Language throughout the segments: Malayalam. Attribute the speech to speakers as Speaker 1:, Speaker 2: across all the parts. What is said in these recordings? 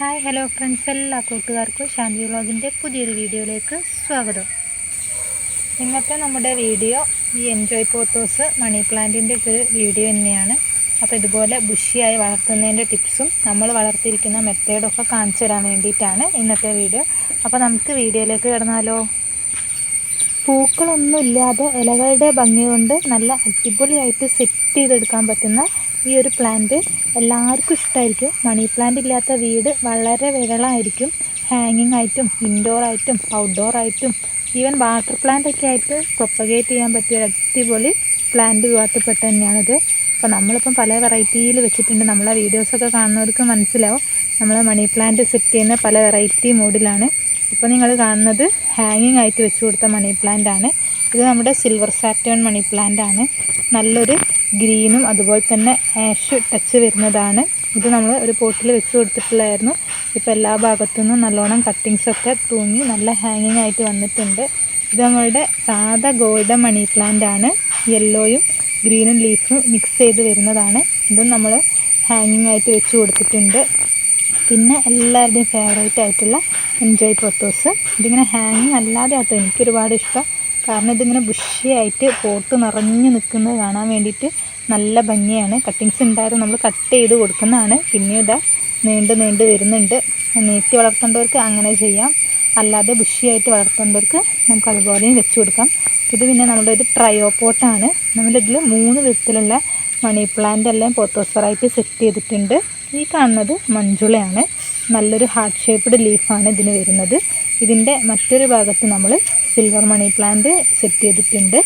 Speaker 1: ഹായ് ഹലോ ഫ്രണ്ട്സ് എല്ലാ കൂട്ടുകാർക്കും ശാന്തി വ്ളോഗിന്റെ പുതിയൊരു വീഡിയോയിലേക്ക് സ്വാഗതം. ഇന്നത്തെ നമ്മുടെ വീഡിയോ ഈ എൻജോയ് പോത്തോസ് മണി പ്ലാന്റിന്റെ ഒരു വീഡിയോ തന്നെയാണ്. അപ്പോൾ ഇതുപോലെ ബുഷിയായി വളർത്തുന്നതിന്റെ ടിപ്സും നമ്മൾ വളർത്തിയിരിക്കുന്ന മെത്തേഡൊക്കെ കാണിച്ചു തരാൻ വേണ്ടിയിട്ടാണ് ഇന്നത്തെ വീഡിയോ. അപ്പോൾ നമുക്ക് വീഡിയോയിലേക്ക് കിടന്നാലോ? പൂക്കളൊന്നുമില്ലാതെ ഇലകളുടെ ഭംഗി കൊണ്ട് നല്ല അടിപൊളിയായിട്ട് സെറ്റ് ചെയ്തെടുക്കാൻ പറ്റുന്ന ഈ ഒരു പ്ലാന്റ് എല്ലാവർക്കും ഇഷ്ടമായിരിക്കും മണി പ്ലാന്റ് ഇല്ലാത്ത വീട് വളരെ വിരളായിരിക്കും. ഹാങ്ങിങ് ആയിട്ടും ഇൻഡോർ ആയിട്ടും ഔട്ട്ഡോർ ആയിട്ടും ഈവൻ വാട്ടർ പ്ലാന്റ് ഒക്കെ ആയിട്ട് പ്രൊപ്പഗേറ്റ് ചെയ്യാൻ പറ്റിയ അടിപൊളി പ്ലാന്റ് വിവാഹത്തിൽപ്പെട്ട തന്നെയാണിത്. അപ്പോൾ നമ്മളിപ്പം പല വെറൈറ്റിയിൽ വെച്ചിട്ടുണ്ട്. നമ്മളെ വീഡിയോസൊക്കെ കാണുന്നവർക്ക് മനസ്സിലാവും. നമ്മൾ മണി പ്ലാന്റ് സെറ്റ് ചെയ്യുന്ന പല വെറൈറ്റി മോഡിലാണ് ഇപ്പോൾ നിങ്ങൾ കാണുന്നത് ഹാങ്ങിങ് ആയിട്ട് വെച്ച് കൊടുത്ത മണി പ്ലാന്റ് ആണ്. ഇത് നമ്മുടെ സിൽവർ സാറ്റേൺ മണി പ്ലാന്റ് ആണ്. നല്ലൊരു ഗ്രീനും അതുപോലെ തന്നെ ആഷ് ടച്ച് വരുന്നതാണ്. ഇത് നമ്മൾ ഒരു പോട്ടിൽ വെച്ച് കൊടുത്തിട്ടുള്ളായിരുന്നു. ഇപ്പോൾ എല്ലാ ഭാഗത്തു നിന്നും നല്ലോണം കട്ടിങ്സൊക്കെ തൂങ്ങി നല്ല ഹാങ്ങിങ് ആയിട്ട് വന്നിട്ടുണ്ട്. ഇത് നമ്മളുടെ സാധാ ഗോൾഡൻ മണി പ്ലാന്റ് ആണ്. യെല്ലോയും ഗ്രീനും ലീഫും മിക്സ് ചെയ്ത് വരുന്നതാണ്. ഇതും നമ്മൾ ഹാങ്ങിങ് ആയിട്ട് വെച്ച് കൊടുത്തിട്ടുണ്ട്. പിന്നെ എല്ലാവരുടെയും ഫേവറേറ്റ് ആയിട്ടുള്ള എൻജോയ് പൊത്തോസ് ഇതിങ്ങനെ ഹാങ്ങിങ് അല്ലാതെ ആട്ടോ എനിക്കൊരുപാട് ഇഷ്ടം. കാരണം ഇതിങ്ങനെ ബുഷിയായിട്ട് പോട്ട് നിറഞ്ഞു നിൽക്കുന്നത് കാണാൻ വേണ്ടിയിട്ട് നല്ല ഭംഗിയാണ്. കട്ടിങ്സ് ഉണ്ടായിരുന്നു നമ്മൾ കട്ട് ചെയ്ത് കൊടുക്കുന്നതാണ്. പിന്നെ ഇതാ നീണ്ട് നീണ്ട് വരുന്നുണ്ട്. നീട്ടി വളർത്തേണ്ടവർക്ക് അങ്ങനെ ചെയ്യാം. അല്ലാതെ ബുഷിയായിട്ട് വളർത്തേണ്ടവർക്ക് നമുക്ക് അതുപോലെയും വെച്ച് കൊടുക്കാം. ഇത് പിന്നെ നമ്മുടെ ഒരു ട്രയോപോട്ടാണ് നമ്മളിതിൽ മൂന്ന് വിധത്തിലുള്ള മണി പ്ലാന്റ് എല്ലാം പോത്തോസറായിട്ട് സെറ്റ് ചെയ്തിട്ടുണ്ട്. ഈ കാണുന്നത് മഞ്ജുളയാണ്. നല്ലൊരു ഹാർട്ട് ഷേപ്പ്ഡ് ലീഫാണ് ഇതിന് വരുന്നത്. ഇതിന്റെ മറ്റൊരു ഭാഗത്ത് നമ്മൾ സിൽവർ മണി പ്ലാന്റ് സെറ്റ് ചെയ്തിട്ടുണ്ട്.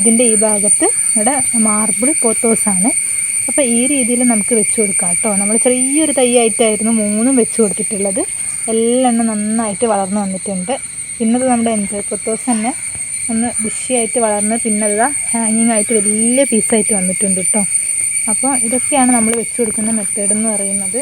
Speaker 1: ഇതിന്റെ ഈ ഭാഗത്ത് നമ്മുടെ മാർബിൾ പോത്തോസാണ് അപ്പോൾ ഈ രീതിയിൽ നമുക്ക് വെച്ച് കൊടുക്കാം കേട്ടോ. നമ്മൾ ചെറിയൊരു തൈയായിട്ടായിരുന്നു മൂന്നും വെച്ച് കൊടുത്തിട്ടുള്ളത്. എല്ലാം നന്നായിട്ട് വളർന്നു വന്നിട്ടുണ്ട്. പിന്നത് നമ്മുടെ എൻജോയ് പൊത്തോസ് തന്നെ ഒന്ന് ബുഷിയായിട്ട് വളർന്ന് പിന്നെ അത് ഹാങ്ങിങ് ആയിട്ട് വലിയ പീസായിട്ട് വന്നിട്ടുണ്ട് കേട്ടോ. അപ്പോൾ ഇതൊക്കെയാണ് നമ്മൾ വെച്ച് കൊടുക്കുന്ന മെത്തേഡ് എന്ന് പറയുന്നത്.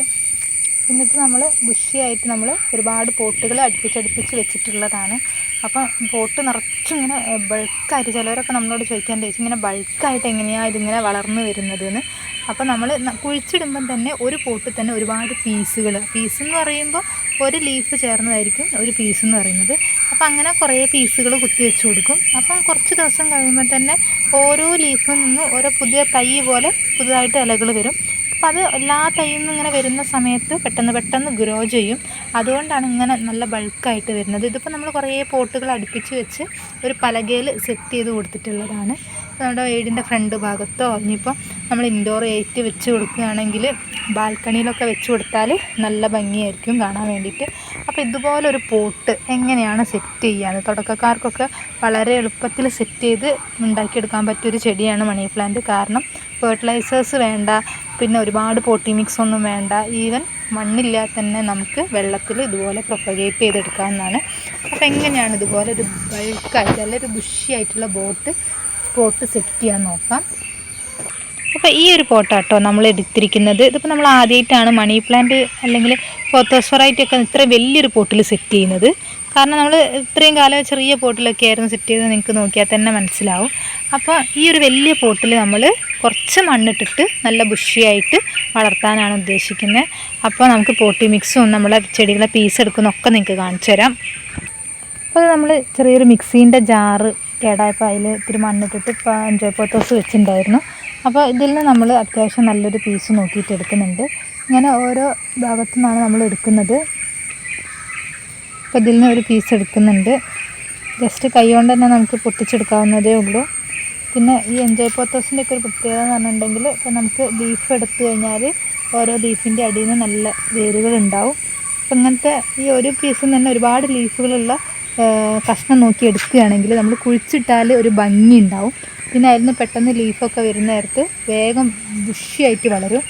Speaker 1: എന്നിട്ട് നമ്മൾ ബുഷിയായിട്ട് നമ്മൾ ഒരുപാട് പോട്ടുകൾ അടുപ്പിച്ചടുപ്പിച്ച് വെച്ചിട്ടുള്ളതാണ്. അപ്പം പോട്ട് നിറച്ചിങ്ങനെ ബൾക്കായിട്ട് ചിലവരൊക്കെ നമ്മളോട് ചോദിക്കാൻ ചോദിച്ചു ഇങ്ങനെ ബൾക്കായിട്ട് എങ്ങനെയാണ് ഇതിങ്ങനെ വളർന്നു വരുന്നതെന്ന്? അപ്പോൾ നമ്മൾ കുഴിച്ചിടുമ്പം തന്നെ ഒരു പോട്ടിൽ തന്നെ ഒരുപാട് പീസുകൾ പീസ് എന്ന് പറയുമ്പോൾ ഒരു ലീഫ് ചേർന്നതായിരിക്കും ഒരു പീസ് എന്ന് പറയുന്നത്. അപ്പോൾ അങ്ങനെ കുറേ പീസുകൾ കുത്തി വെച്ച് കൊടുക്കും. അപ്പം കുറച്ച് ദിവസം കഴിയുമ്പോൾ തന്നെ ഓരോ ലീഫിൽ നിന്നും ഓരോ പുതിയ തൈ പോലെ പുതുതായിട്ട് ഇലകൾ വരും. അപ്പം അത് എല്ലാ തൈയിൽ ഇങ്ങനെ വരുന്ന സമയത്ത് പെട്ടെന്ന് പെട്ടെന്ന് ഗ്രോ ചെയ്യും. അതുകൊണ്ടാണ് ഇങ്ങനെ നല്ല ബൾക്കായിട്ട് വരുന്നത്. ഇതിപ്പോൾ നമ്മൾ കുറേ പോട്ടുകൾ അടുപ്പിച്ച് വെച്ച് ഒരു പലകയിൽ സെറ്റ് ചെയ്ത് കൊടുത്തിട്ടുള്ളതാണ്. നമ്മുടെ വീടിന്റെ ഫ്രണ്ട് ഭാഗത്തോ ഇനിയിപ്പോൾ നമ്മൾ ഇൻഡോർ ഏറ്റ് വെച്ച് കൊടുക്കുകയാണെങ്കിൽ ബാൽക്കണിയിലൊക്കെ വെച്ച് കൊടുത്താൽ നല്ല ഭംഗിയായിരിക്കും കാണാൻ വേണ്ടിയിട്ട്. അപ്പോൾ ഇതുപോലൊരു പോട്ട് എങ്ങനെയാണ് സെറ്റ് ചെയ്യുക? തുടക്കക്കാർക്കൊക്കെ വളരെ എളുപ്പത്തിൽ സെറ്റ് ചെയ്ത് ഉണ്ടാക്കിയെടുക്കാൻ പറ്റിയൊരു ചെടിയാണ് മണി പ്ലാന്റ്. കാരണം ഫെർട്ടിലൈസേഴ്സ് വേണ്ട പിന്നെ ഒരുപാട് പോട്ടി മിക്സ് ഒന്നും വേണ്ട. ഈവൻ മണ്ണില്ലാതെ തന്നെ നമുക്ക് വെള്ളത്തിൽ ഇതുപോലെ പ്രൊപ്പഗേറ്റ് ചെയ്തെടുക്കാവുന്നതാണ് അപ്പോൾ എങ്ങനെയാണ് ഇതുപോലെ ഒരു ബൾക്കായിട്ട് അല്ലെങ്കിൽ ഒരു ബുഷിയായിട്ടുള്ള ബോട്ട് പോട്ട് സെറ്റ് ചെയ്യാൻ നോക്കാം. അപ്പോൾ ഈ ഒരു പോട്ടാട്ടോ നമ്മൾ എടുത്തിരിക്കുന്നത്. ഇതിപ്പോൾ നമ്മൾ ആദ്യമായിട്ടാണ് മണി പ്ലാന്റ് അല്ലെങ്കിൽ ഫോത്തോസ്ഫറായിട്ടൊക്കെ ഇത്ര വലിയൊരു പോട്ടിൽ സെറ്റ് ചെയ്യുന്നത്. കാരണം നമ്മൾ ഇത്രയും കാലം ചെറിയ പോട്ടിലൊക്കെ ആയിരുന്നു സെറ്റ് ചെയ്ത് നിങ്ങൾക്ക് നോക്കിയാൽ തന്നെ മനസ്സിലാവും. അപ്പോൾ ഈ ഒരു വലിയ പോട്ടിൽ നമ്മൾ കുറച്ച് മണ്ണിട്ടിട്ട് നല്ല ബുഷിയായിട്ട് വളർത്താനാണ് ഉദ്ദേശിക്കുന്നത് അപ്പോൾ നമുക്ക് പോട്ടി മിക്സും നമ്മളെ ചെടികളെ പീസ് എടുക്കുന്നൊക്കെ നിങ്ങൾക്ക് കാണിച്ചു തരാം. അപ്പോൾ നമ്മൾ ചെറിയൊരു മിക്സീന്റെ ജാറ് കേടായപ്പോൾ അതിൽ ഇത്തിരി മണ്ണിട്ടിട്ട് ഇപ്പോൾ എൻജോയ് പോത്തോസ് വെച്ചിട്ടുണ്ടായിരുന്നു. അപ്പോൾ ഇതിൽ നിന്ന് നമ്മൾ അത്യാവശ്യം നല്ലൊരു പീസ് നോക്കിയിട്ട് എടുക്കുന്നുണ്ട്. ഇങ്ങനെ ഓരോ ഭാഗത്തു നിന്നാണ് നമ്മൾ എടുക്കുന്നത്. അപ്പോൾ ഇതിൽ നിന്ന് ഒരു പീസ് എടുക്കുന്നുണ്ട്. ജസ്റ്റ് കൈ കൊണ്ട് തന്നെ നമുക്ക് പൊട്ടിച്ചെടുക്കാവുന്നതേ ഉള്ളൂ. പിന്നെ ഈ എൻജോയ് പോത്തോസിന്റെ ഒക്കെ ഒരു പ്രത്യേകത എന്ന് പറഞ്ഞിട്ടുണ്ടെങ്കിൽ ഇപ്പോൾ നമുക്ക് ലീഫ് എടുത്തു കഴിഞ്ഞാൽ ഓരോ ലീഫിന്റെ അടിയിൽ നിന്ന് നല്ല വേരുകൾ ഉണ്ടാവും. അപ്പം ഇങ്ങനത്തെ ഈ ഒരു പീസിൽ തന്നെ ഒരുപാട് ലീഫുകളുള്ള കഷ്ണം നോക്കി എടുക്കുകയാണെങ്കിൽ നമ്മൾ കുഴിച്ചിട്ടാൽ ഒരു ഭംഗി ഉണ്ടാവും. പിന്നെ അതിൽ പെട്ടെന്ന് ലീഫൊക്കെ വരുന്ന നേരത്ത് വേഗം ബുഷിയായിട്ട് വളരും.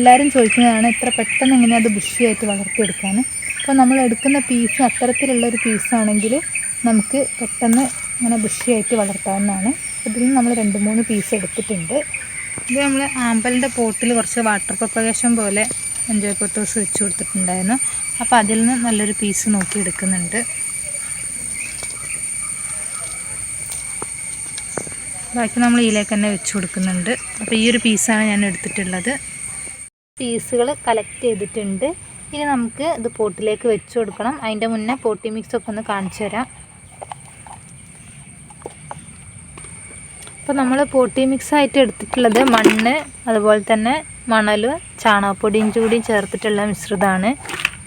Speaker 1: എല്ലാവരും ചോദിക്കുന്നതാണ് ഇത്ര പെട്ടെന്ന് എങ്ങനെയാണ് അത് ബുഷിയായിട്ട് വളർത്തിയെടുക്കാൻ? അപ്പോൾ നമ്മൾ എടുക്കുന്ന പീസ് അത്തരത്തിലുള്ള ഒരു പീസാണെങ്കിൽ നമുക്ക് പെട്ടെന്ന് ഇങ്ങനെ ബുഷിയായിട്ട് വളർത്താവുന്നതാണ്. ഇതിൽ നമ്മൾ രണ്ട് മൂന്ന് പീസ് എടുത്തിട്ടുണ്ട്. ഇത് നമ്മൾ ആമ്പലിന്റെ പോട്ടിൽ കുറച്ച് വാട്ടർ പ്രൊപ്പഗേഷൻ പോലെ എൻജോയ് പൊത്തോസ് വെച്ച് കൊടുത്തിട്ടുണ്ടായിരുന്നു. അപ്പോൾ അതിൽ നിന്ന് നല്ലൊരു പീസ് നോക്കി എടുക്കുന്നുണ്ട്. ബാക്കി നമ്മൾ ഇതിലേക്ക് തന്നെ വെച്ച് കൊടുക്കുന്നുണ്ട്. അപ്പോൾ ഈ ഒരു പീസാണ് ഞാൻ എടുത്തിട്ടുള്ളത്. പീസുകൾ കളക്ട് ചെയ്തിട്ടുണ്ട്. ഇനി നമുക്ക് ഇത് പോട്ടിലേക്ക് വെച്ച് കൊടുക്കണം. അതിന്റെ മുന്നേ പോട്ടി മിക്സ് ഒക്കെ ഒന്ന് കാണിച്ചു തരാം. അപ്പോൾ നമ്മൾ പോട്ടി മിക്സ് ആയിട്ട് എടുത്തിട്ടുള്ളത് മണ്ണ് അതുപോലെ തന്നെ മണൽ ചാണകപ്പൊടിയും ചൂടിയും ചേർത്തിട്ടുള്ള മിശ്രിതമാണ്.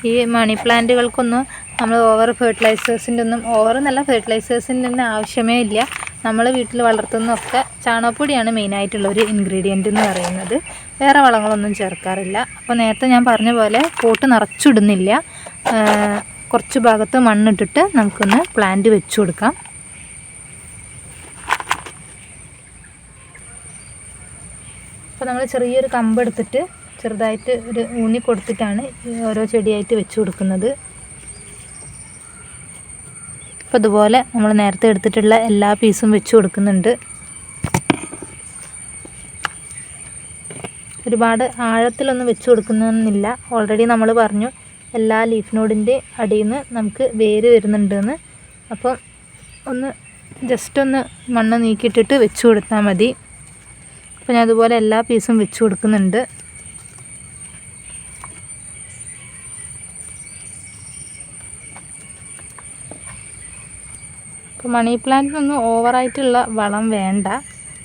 Speaker 1: ഈ മണി പ്ലാന്റുകൾക്കൊന്നും നമ്മൾ ഓവർ ഫെർട്ടിലൈസേഴ്സിന്റെ ഒന്നും ഓവർ എന്നല്ല ഫെർട്ടിലൈസേഴ്സിന്റെ ഒന്നും ആവശ്യമേ ഇല്ല. നമ്മൾ വീട്ടിൽ വളർത്തുന്നൊക്കെ ചാണകപ്പൊടിയാണ് മെയിനായിട്ടുള്ള ഒരു ഇൻഗ്രീഡിയന്റ് എന്ന് പറയുന്നത്. വേറെ വളങ്ങളൊന്നും ചേർക്കാറില്ല. അപ്പോൾ നേരത്തെ ഞാൻ പറഞ്ഞ പോലെ പോട്ട് നിറച്ചിടുന്നില്ല. കുറച്ച് ഭാഗത്ത് മണ്ണിട്ടിട്ട് നമുക്കൊന്ന് പ്ലാന്റ് വെച്ച് കൊടുക്കാം. അപ്പോൾ നമ്മൾ ചെറിയൊരു കമ്പെടുത്തിട്ട് ചെറുതായിട്ട് ഒരു ഊന്നി കൊടുത്തിട്ടാണ് ഓരോ ചെടിയായിട്ട് വെച്ച് കൊടുക്കുന്നത്. അപ്പോൾ ഇതുപോലെ നമ്മൾ നേരത്തെ എടുത്തിട്ടുള്ള എല്ലാ പീസും വെച്ച് കൊടുക്കുന്നുണ്ട്. ഒരുപാട് ആഴത്തിലൊന്നും വെച്ച് കൊടുക്കുന്നില്ല ഓൾറെഡി നമ്മൾ പറഞ്ഞു എല്ലാ ലീഫ് നോഡിന്റെ അടിയിൽ നിന്ന് നമുക്ക് വേര് വരുന്നുണ്ടെന്ന്. അപ്പം ഒന്ന് ജസ്റ്റ് ഒന്ന് മണ്ണ് നീക്കിയിട്ടിട്ട് വെച്ച് കൊടുത്താൽ മതി. അപ്പോൾ ഞാൻ അതുപോലെ എല്ലാ പീസും വെച്ച് കൊടുക്കുന്നുണ്ട്. ഇപ്പോൾ മണി പ്ലാന്റിനൊന്നും ഓവറായിട്ടുള്ള വളം വേണ്ട.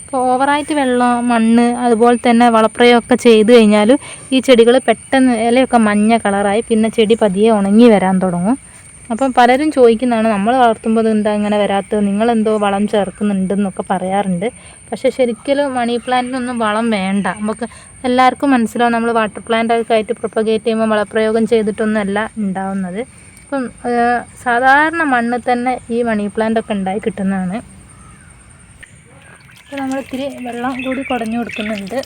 Speaker 1: ഇപ്പോൾ ഓവറായിട്ട് വെള്ളം മണ്ണ് അതുപോലെ തന്നെ വളപ്രയമൊക്കെ ചെയ്ത് കഴിഞ്ഞാൽ ഈ ചെടികൾ പെട്ടെന്ന് ഇലയൊക്കെ മഞ്ഞ കളറായി പിന്നെ ചെടി പതിയെ ഉണങ്ങി വരാൻ തുടങ്ങും. അപ്പം പലരും ചോദിക്കുന്നതാണ് നമ്മൾ വളർത്തുമ്പോൾ എന്താ ഇങ്ങനെ വരാത്തത്? നിങ്ങളെന്തോ വളം ചേർക്കുന്നുണ്ടെന്നൊക്കെ പറയാറുണ്ട്. പക്ഷേ ശരിക്കും മണി പ്ലാന്റിനൊന്നും വളം വേണ്ട. നമുക്ക് എല്ലാവർക്കും മനസ്സിലാവും നമ്മൾ വാട്ടർ പ്ലാന്റ് ഒക്കെ ആയിട്ട് പ്രൊപ്പഗേറ്റ് ചെയ്യുമ്പോൾ വളപ്രയോഗം ചെയ്തിട്ടൊന്നുമല്ല ഉണ്ടാവുന്നത്. അപ്പം സാധാരണ മണ്ണിൽ തന്നെ ഈ മണി പ്ലാന്റ് ഒക്കെ ഉണ്ടായി കിട്ടുന്നതാണ്. അപ്പോൾ നമ്മൾ ഇത്തിരി വെള്ളം കൂടി കുടഞ്ഞു കൊടുക്കുന്നുണ്ട്.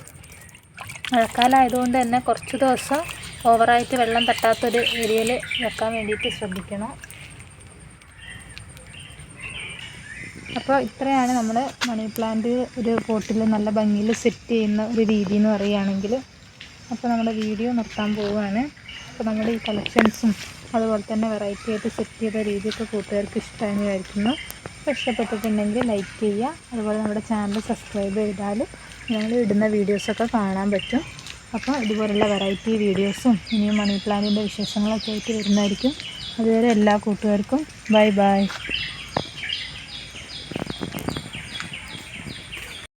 Speaker 1: മഴക്കാലം ആയതുകൊണ്ട് തന്നെ കുറച്ച് ദിവസം ഓവറായിട്ട് വെള്ളം തട്ടാത്തൊരു ഏരിയയിൽ വെക്കാൻ വേണ്ടിയിട്ട് ശ്രദ്ധിക്കണം. അപ്പോൾ ഇത്രയാണ് നമ്മൾ മണി പ്ലാന്റ് ഒരു പോട്ടിൽ നല്ല ഭംഗിയിൽ സെറ്റ് ചെയ്യുന്ന ഒരു രീതി എന്ന് പറയുകയാണെങ്കിൽ. അപ്പോൾ നമ്മുടെ വീഡിയോ നിർത്താൻ പോവുകയാണ്. അപ്പോൾ നമ്മുടെ ഈ കളക്ഷൻസും അതുപോലെ തന്നെ വെറൈറ്റി ആയിട്ട് സെറ്റ് ചെയ്ത രീതിയൊക്കെ കൂട്ടുകാർക്ക് ഇഷ്ടമായി വിചാരിക്കുന്നു അപ്പോൾ ഇഷ്ടപ്പെട്ടിട്ടുണ്ടെങ്കിൽ ലൈക്ക് ചെയ്യുക. അതുപോലെ നമ്മുടെ ചാനൽ സബ്സ്ക്രൈബ് ചെയ്താൽ ഞങ്ങൾ ഇടുന്ന വീഡിയോസൊക്കെ കാണാൻ പറ്റും. അപ്പോൾ ഇതുപോലുള്ള വെറൈറ്റി വീഡിയോസും ഇനിയും മണി പ്ലാന്റിന്റെ വിശേഷങ്ങളൊക്കെ ആയിട്ട് വരുന്നതായിരിക്കും. അതുവരെ എല്ലാ കൂട്ടുകാർക്കും ബൈ ബൈ